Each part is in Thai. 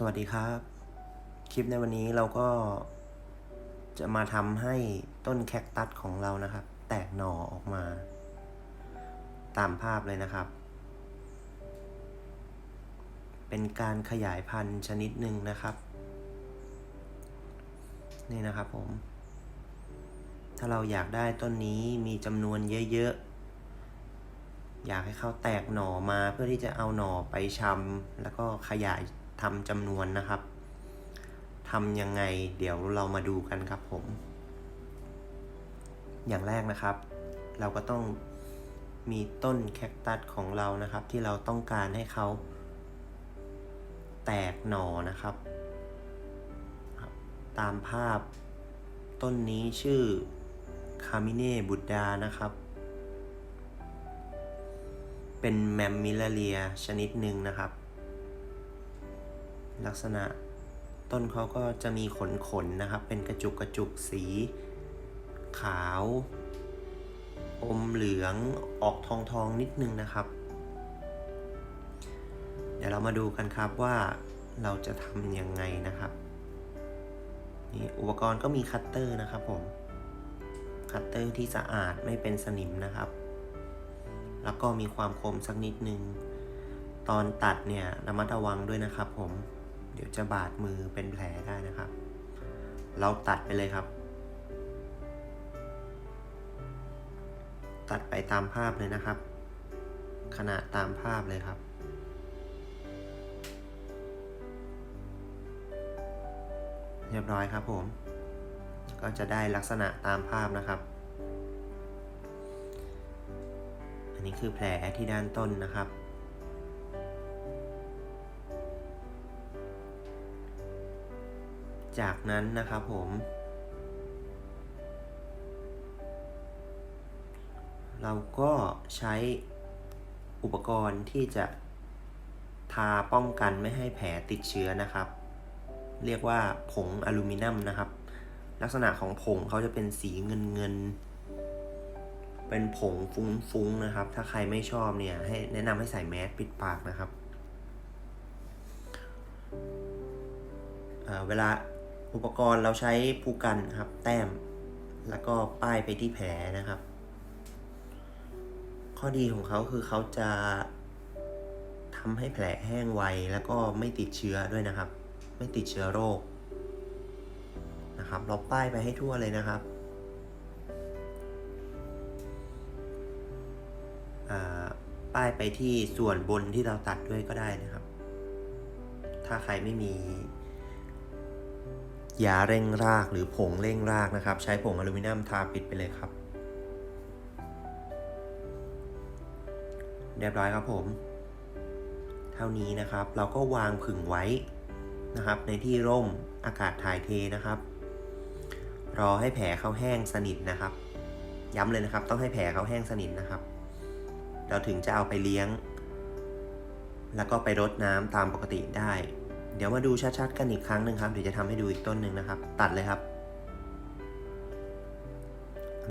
สวัสดีครับ คลิปในวันนี้เราก็จะมาทำให้ต้นแคคตัสของเรานะครับ แตกหน่อออกมา ตามภาพเลยนะครับ เป็นการขยายพันธุ์ชนิดหนึ่งนะครับ นี่นะครับผม ถ้าเราอยากได้ต้นนี้มีจำนวนเยอะๆ อยากให้เขาแตกหน่อมาเพื่อที่จะเอาหน่อไปชำแล้วก็ขยาย ทำจำนวนนะครับทำยังไงเดี๋ยวเรามาดูกันครับผม อย่างแรกนะครับ เราก็ต้องมีต้นแคคตัสของเรานะครับ ที่เราต้องการให้เขาแตกหน่อนะครับ ตามภาพต้นนี้ชื่อคามิเน่บุดดานะครับ เป็นแมมมิลเรียชนิดหนึ่งนะครับ ลักษณะต้นเขาก็จะมีขนขนๆนะครับ เป็นกระจุกกระจุกสี ขาว อมเหลืองออกทองทองนิดนึงนะครับ เดี๋ยวเรามาดูกันครับว่าเราจะทำยังไงนะครับนี่อุปกรณ์ก็มีคัตเตอร์นะครับผมคัตเตอร์ที่สะอาดไม่เป็นสนิมนะครับ แล้วก็มีความคมสักนิดนึง ตอนตัดเนี่ยระมัดระวังด้วยนะครับผม เดี๋ยวจะบาดมือเป็นแผลได้นะครับ เราตัดไปเลยครับ ตัดไปตามภาพเลยนะครับ ขนาดตามภาพเลยครับเรียบร้อยครับผม ก็จะได้ลักษณะตามภาพนะครับ อันนี้คือแผลที่ด้านต้นนะครับ จากนั้นนะครับผม เราก็ใช้อุปกรณ์ที่จะทาป้องกันไม่ให้แผลติดเชื้อนะครับ เรียกว่าผงอลูมิเนียมนะครับ ลักษณะของผงเขาจะเป็นสีเงินเงินเป็นผงฟุ้งๆนะครับ ถ้าใครไม่ชอบเนี่ยให้แนะนำให้ใส่แมสปิดปากนะครับเเวลา อุปกรณ์เราใช้ภูกันครับ แต้ม แล้วก็ป้ายไปที่แผลนะครับ ข้อดีของเขาคือเขาจะทำให้แผลแห้งไวแล้วก็ไม่ติดเชื้อด้วยนะครับ ไม่ติดเชื้อโรคนะครับเราป้ายไปให้ทั่วเลยนะครับป้ายไปที่ส่วนบนที่เราตัดด้วยก็ได้นะครับ ถ้าใครไม่มี ยาเร่งรากหรือผงเร่งรากนะครับ ใช้ผงอลูมิเนียมทาปิดไปเลยครับ เรียบร้อยครับผม เท่านี้นะครับเราก็วางผึ่งไว้นะครับ ในที่ร่มอากาศถ่ายเทนะครับ รอให้แผลเขาแห้งสนิทนะครับ ย้ำเลยนะครับ ต้องให้แผลเขาแห้งสนิทนะครับ เราถึงจะเอาไปเลี้ยง แล้วก็ไปรดน้ำตามปกติได้ เดี๋ยวมาดูชัดๆ กันอีกครั้งหนึ่งครับ เดี๋ยวจะทำให้ดูอีกต้นหนึ่งนะครับ ตัดเลยครับ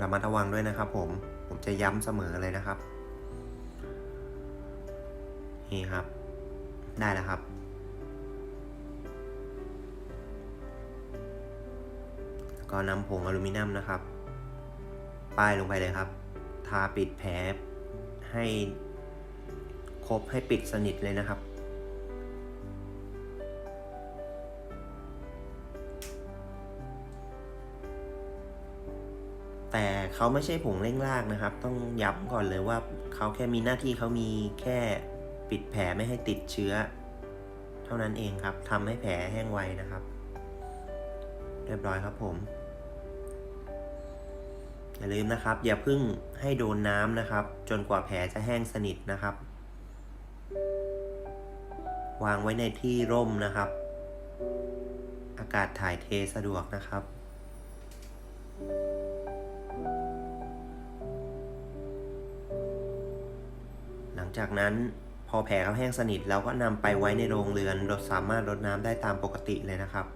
ระมัดระวังด้วยนะครับ ผม ผมจะย้ำเสมอเลยนะครับ นี่ครับ ได้แล้วครับ ก็นำผงอลูมิเนียมนะครับ ป้ายลงไปเลยครับ ทาปิดแผลให้ครบให้ปิดสนิทเลยนะครับ แต่เขาไม่ใช่ผงเร่งรากนะครับ ต้องย้ำก่อนเลยว่าเขาแค่มีหน้าที่เขามีแค่ปิดแผลไม่ให้ติดเชื้อ เท่านั้นเองครับทำให้แผลแห้งไวนะครับ เรียบร้อยครับผม อย่าลืมนะครับ อย่าเพิ่งให้โดนน้ำนะครับ จนกว่าแผลจะแห้งสนิทนะครับ วางไว้ในที่ร่มนะครับ อากาศถ่ายเทสะดวกนะครับหลั จากนั้นพอแผลเขาแห้งสนิทเราก็นำไปไว้ในโรงเรือนเราสามารถรดน้ำได้ตามปกติเลยนะครับ